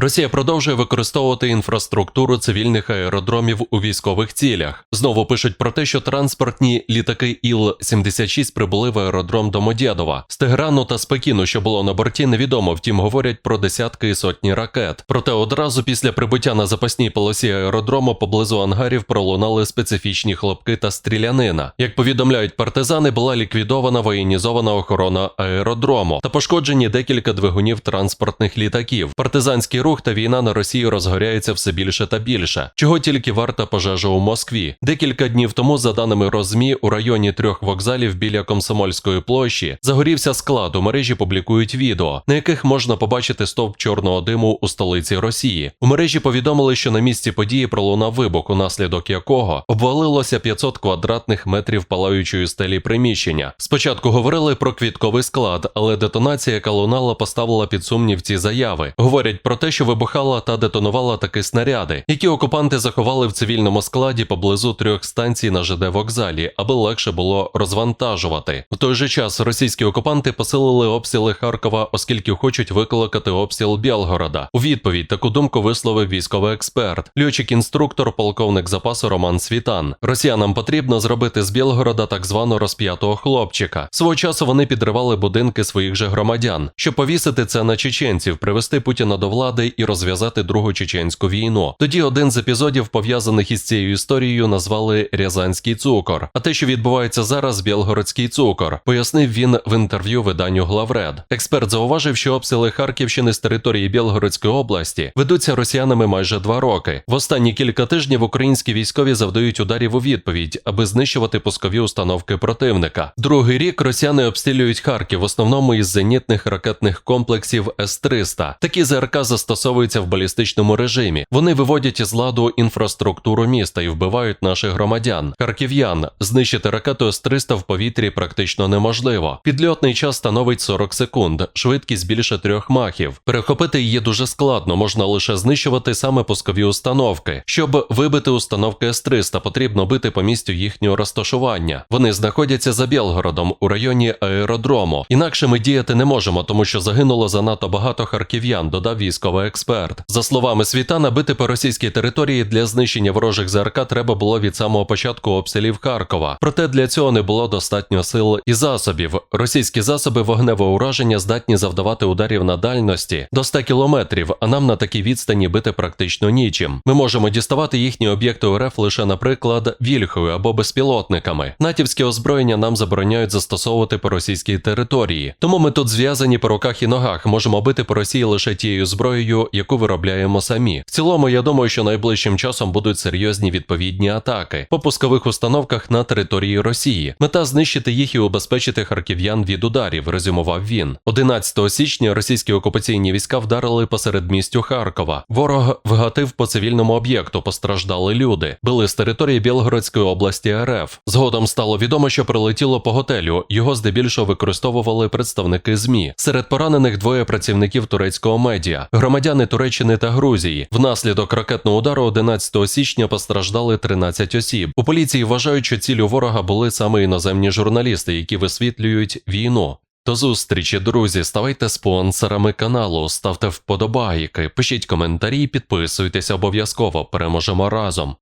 Росія продовжує використовувати інфраструктуру цивільних аеродромів у військових цілях. Знову пишуть про те, що транспортні літаки Іл-76 прибули в аеродром Домодєдова. З Теграну та з Пекіну, що було на борті, невідомо. Втім, говорять про десятки і сотні ракет. Проте одразу після прибуття на запасній полосі аеродрому поблизу ангарів пролунали специфічні хлопки та стрілянина. Як повідомляють партизани, була ліквідована воєнізована охорона аеродрому та пошкоджені декілька двигунів транспортних літаків. Партизанський рух та війна на Росії розгоряється все більше та більше. Чого тільки варта пожежа у Москві. Декілька днів тому, за даними Розмі, у районі трьох вокзалів біля Комсомольської площі загорівся склад. У мережі публікують відео, на яких можна побачити стовп чорного диму у столиці Росії. У мережі повідомили, що на місці події пролунав вибух, унаслідок якого обвалилося 500 квадратних метрів палаючої стелі приміщення. Спочатку говорили про квітковий склад, але детонація, яка лунала, поставила під сумнів ці заяви. Говорять про те, що вибухала та детонувала таки снаряди, які окупанти заховали в цивільному складі поблизу трьох станцій на ЖД вокзалі, аби легше було розвантажувати. В той же час російські окупанти посилили обстріли Харкова, оскільки хочуть викликати обстріл Білгорода. У відповідь таку думку висловив військовий експерт, льотчик-інструктор, полковник запасу Роман Світан. Росіянам потрібно зробити з Білгорода так званого розп'ятого хлопчика. Свого часу вони підривали будинки своїх же громадян, щоб повісити це на чеченців, привести Путіна до влади і розв'язати другу чеченську війну. Тоді один з епізодів, пов'язаних із цією історією, назвали Рязанський цукор. А те, що відбувається зараз, Білгородський цукор, пояснив він в інтерв'ю виданню Главред. Експерт зауважив, що обстріли Харківщини з території Білгородської області ведуться росіянами майже два роки. В останні кілька тижнів українські військові завдають ударів у відповідь, аби знищувати пускові установки противника. Другий рік росіяни обстрілюють Харків, в основному із зенітних ракетних комплексів С-300. Такі ЗРК застосовуються в балістичному режимі. Вони виводять із ладу інфраструктуру міста і вбивають наших громадян. Харків'ян знищити ракету С-300 в повітрі практично неможливо. Підльотний час становить 40 секунд, швидкість більше трьох махів. Перехопити її дуже складно, можна лише знищувати саме пускові установки. Щоб вибити установки С-300, потрібно бити по місцю їхнього розташування. Вони знаходяться за Білгородом у районі аеродрому. Інакше ми діяти не можемо, тому що загинуло занадто багато харків'ян, додав військовий експерт. За словами Світана, бити по російській території для знищення ворожих ЗРК треба було від самого початку обстрілів Харкова. Проте для цього не було достатньо сил і засобів. Російські засоби вогневого ураження здатні завдавати ударів на дальності до 100 кілометрів, а нам на такій відстані бити практично нічим. Ми можемо діставати їхні об'єкти РФ лише, наприклад, вільхою або безпілотниками. Натівське озброєння нам забороняють застосовувати по російській території. Тому ми тут зв'язані по руках і ногах, можемо бити по Росії лише тією зброєю, яку виробляємо самі. В цілому, я думаю, що найближчим часом будуть серйозні відповідні атаки по пускових установках на території Росії. Мета знищити їх і убезпечити харків'ян від ударів, резюмував він. 11 січня російські окупаційні війська вдарили посеред містю Харкова. Ворог вгатив по цивільному об'єкту, постраждали люди, били з території Білгородської області РФ. Згодом стало відомо, що прилетіло по готелю. Його здебільшого використовували представники ЗМІ. Серед поранених двоє працівників турецького медіа, громадяни Туреччини та Грузії. Внаслідок ракетного удару 11 січня постраждали 13 осіб. У поліції вважають, що цілю ворога були саме іноземні журналісти, які висвітлюють війну. До зустрічі, друзі. Ставайте спонсорами каналу, ставте вподобайки, пишіть коментарі, підписуйтесь обов'язково. Переможемо разом.